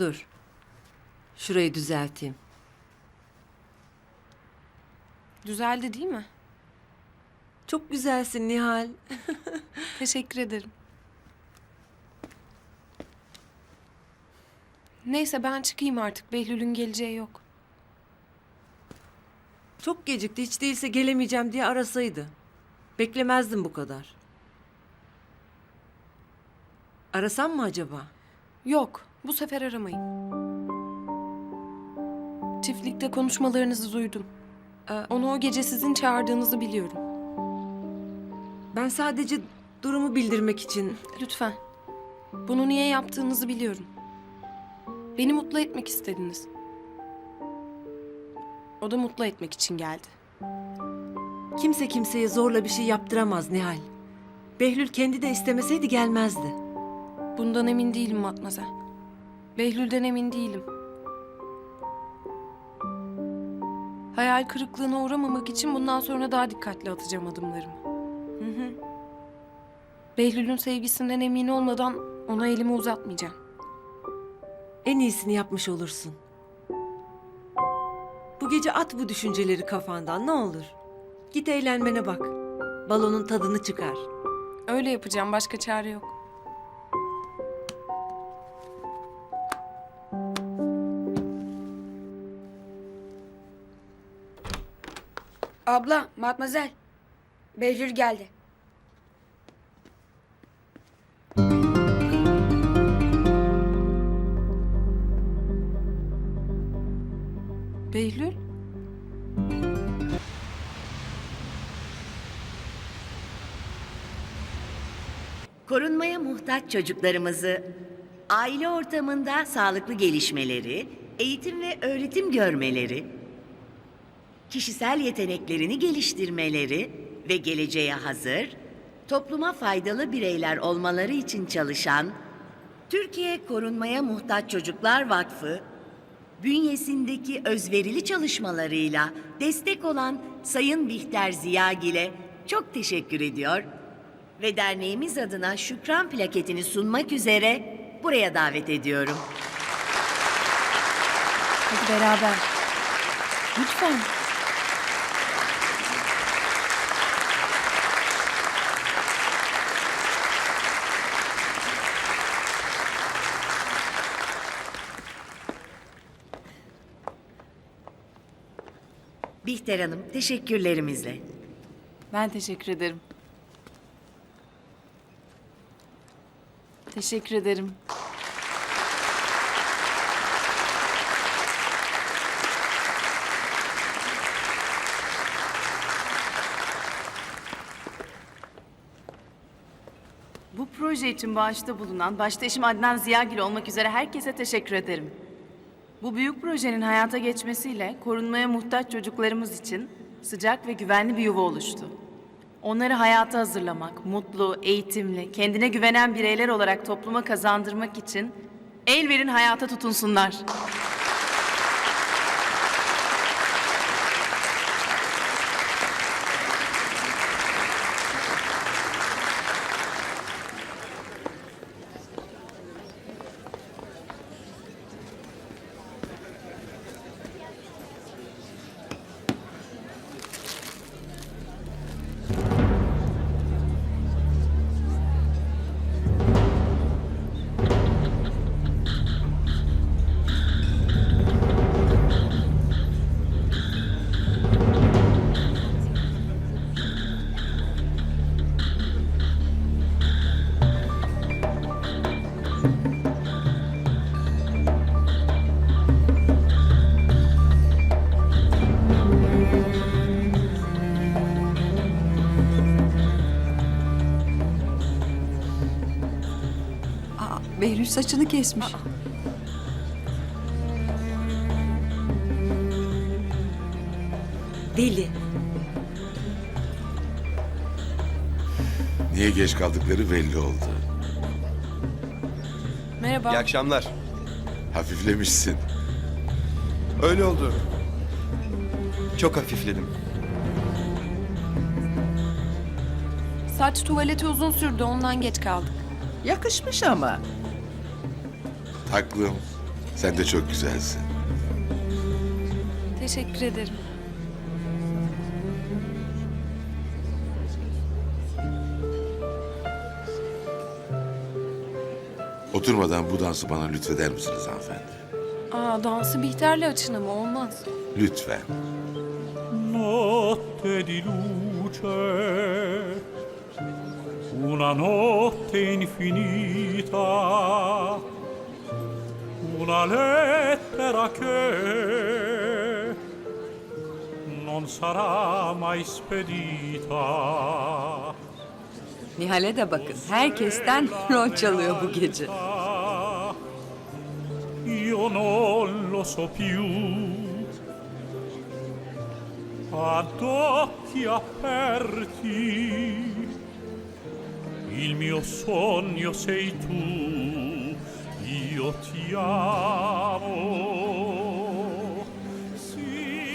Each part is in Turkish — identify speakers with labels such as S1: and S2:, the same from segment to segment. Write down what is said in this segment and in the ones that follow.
S1: Dur. Şurayı düzelteyim.
S2: Düzeldi değil mi?
S1: Çok güzelsin Nihal.
S2: Teşekkür ederim. Neyse ben çıkayım artık. Behlül'ün geleceği yok.
S1: Çok gecikti. Hiç değilse gelemeyeceğim diye arasaydı. Beklemezdim bu kadar. Arasam mı acaba?
S2: Yok, bu sefer aramayın. Çiftlikte konuşmalarınızı duydum. Ee, Onu o gece sizin çağırdığınızı biliyorum.
S1: Ben sadece durumu bildirmek için
S2: Lütfen. Bunu niye yaptığınızı biliyorum. Beni mutlu etmek istediniz. O da mutlu etmek için geldi.
S1: kimse kimseye zorla bir şey yaptıramaz Nihal. Behlül kendi de istemeseydi gelmezdi.
S2: Bundan emin değilim Matmazel. Behlül'den emin değilim. Hayal kırıklığına uğramamak için bundan sonra daha dikkatli atacağım adımlarımı.
S1: Hı hı.
S2: Behlül'ün sevgisinden emin olmadan ona elimi uzatmayacağım.
S1: En iyisini yapmış olursun. Bu gece at bu düşünceleri kafandan ne olur. Git eğlenmene bak. Balonun tadını çıkar.
S2: Öyle yapacağım, başka çare yok.
S3: Abla, matmazel. Behlül geldi.
S2: Behlül?
S4: Korunmaya muhtaç çocuklarımızı aile ortamında sağlıklı gelişmeleri, eğitim ve öğretim görmeleri, kişisel yeteneklerini geliştirmeleri ve geleceğe hazır, topluma faydalı bireyler olmaları için çalışan Türkiye Korunmaya Muhtaç Çocuklar Vakfı bünyesindeki özverili çalışmalarıyla destek olan Sayın Bihter Ziyagil'e çok teşekkür ediyor ve derneğimiz adına şükran plaketini sunmak üzere buraya davet ediyorum.
S2: Hadi beraber. Lütfen.
S4: Bihter Hanım, teşekkürlerimizle.
S5: Ben teşekkür ederim. Teşekkür ederim. Bu proje için bağışta bulunan başta eşim Adnan Ziyagil olmak üzere herkese teşekkür ederim. Bu büyük projenin hayata geçmesiyle korunmaya muhtaç çocuklarımız için sıcak ve güvenli bir yuva oluştu. Onları hayata hazırlamak, mutlu, eğitimli, kendine güvenen bireyler olarak topluma kazandırmak için el verin hayata tutunsunlar.
S6: Behlül saçını kesmiş.
S1: Deli.
S7: Niye geç kaldıkları belli oldu.
S2: Merhaba.
S8: İyi akşamlar.
S7: Hafiflemişsin.
S8: Öyle oldu. Çok hafifledim.
S2: Saç tuvaleti uzun sürdü, ondan geç kaldık.
S6: Yakışmış ama.
S7: Taklım. Sen de çok güzelsin.
S2: Teşekkür ederim.
S7: Oturmadan bu dansı bana lütfeder misiniz hanımefendi?
S2: Aa dansı Bihter'le açın ama olmaz.
S7: Lütfen.
S9: notte di luce, una notte infinita, lettera che non sarà mai spedita.
S6: Nihal'e de bakın. Herkesten rol çalıyor bu gece.
S9: Io non lo so più. Ad occhi aperti, il mio sogno sei tu,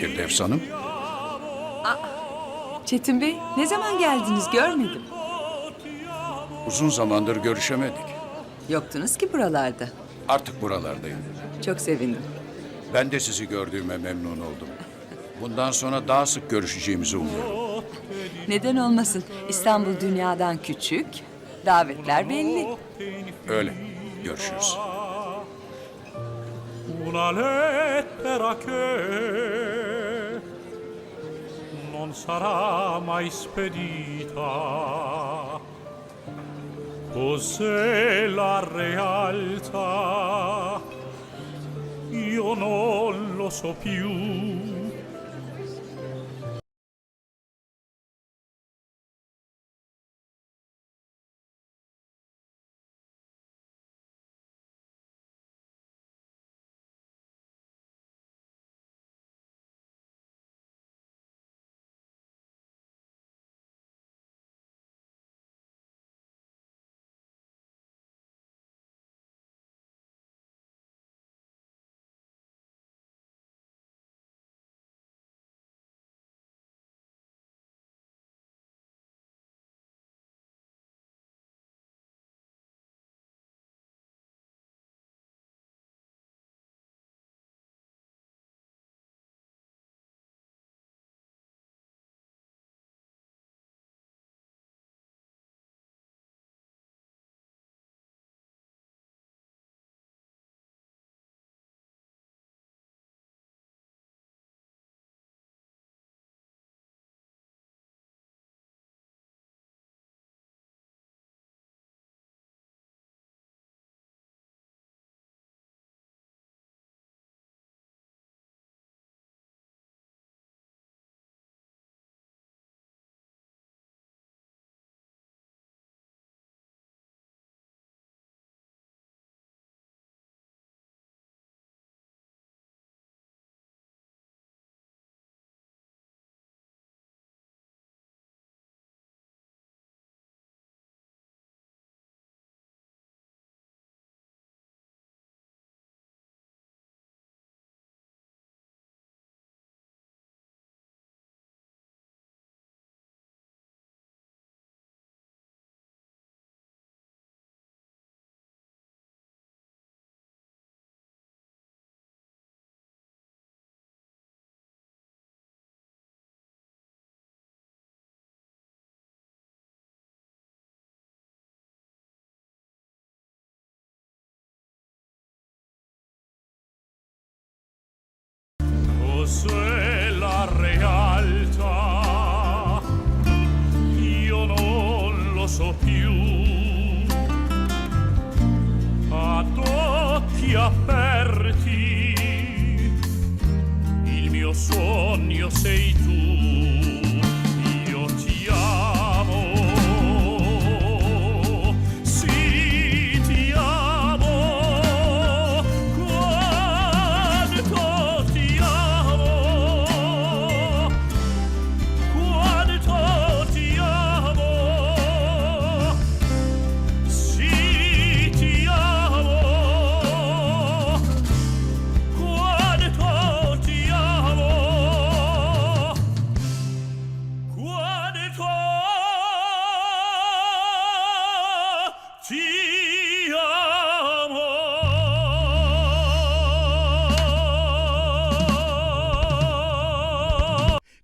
S10: Firdevs Hanım,
S6: Çetin Bey ne zaman geldiniz görmedim.
S10: uzun zamandır görüşemedik.
S6: Yoktunuz ki buralarda.
S10: Artık buralardayım.
S6: Çok sevindim.
S10: Ben de sizi gördüğüme memnun oldum. Bundan sonra daha sık görüşeceğimizi umuyorum.
S6: Neden olmasın? İstanbul dünyadan küçük. Davetler belli.
S10: Öyle. Görüşürüz.
S9: una lettera che non sarà mai spedita. Cos'è la realtà? Io non lo so più. 岁。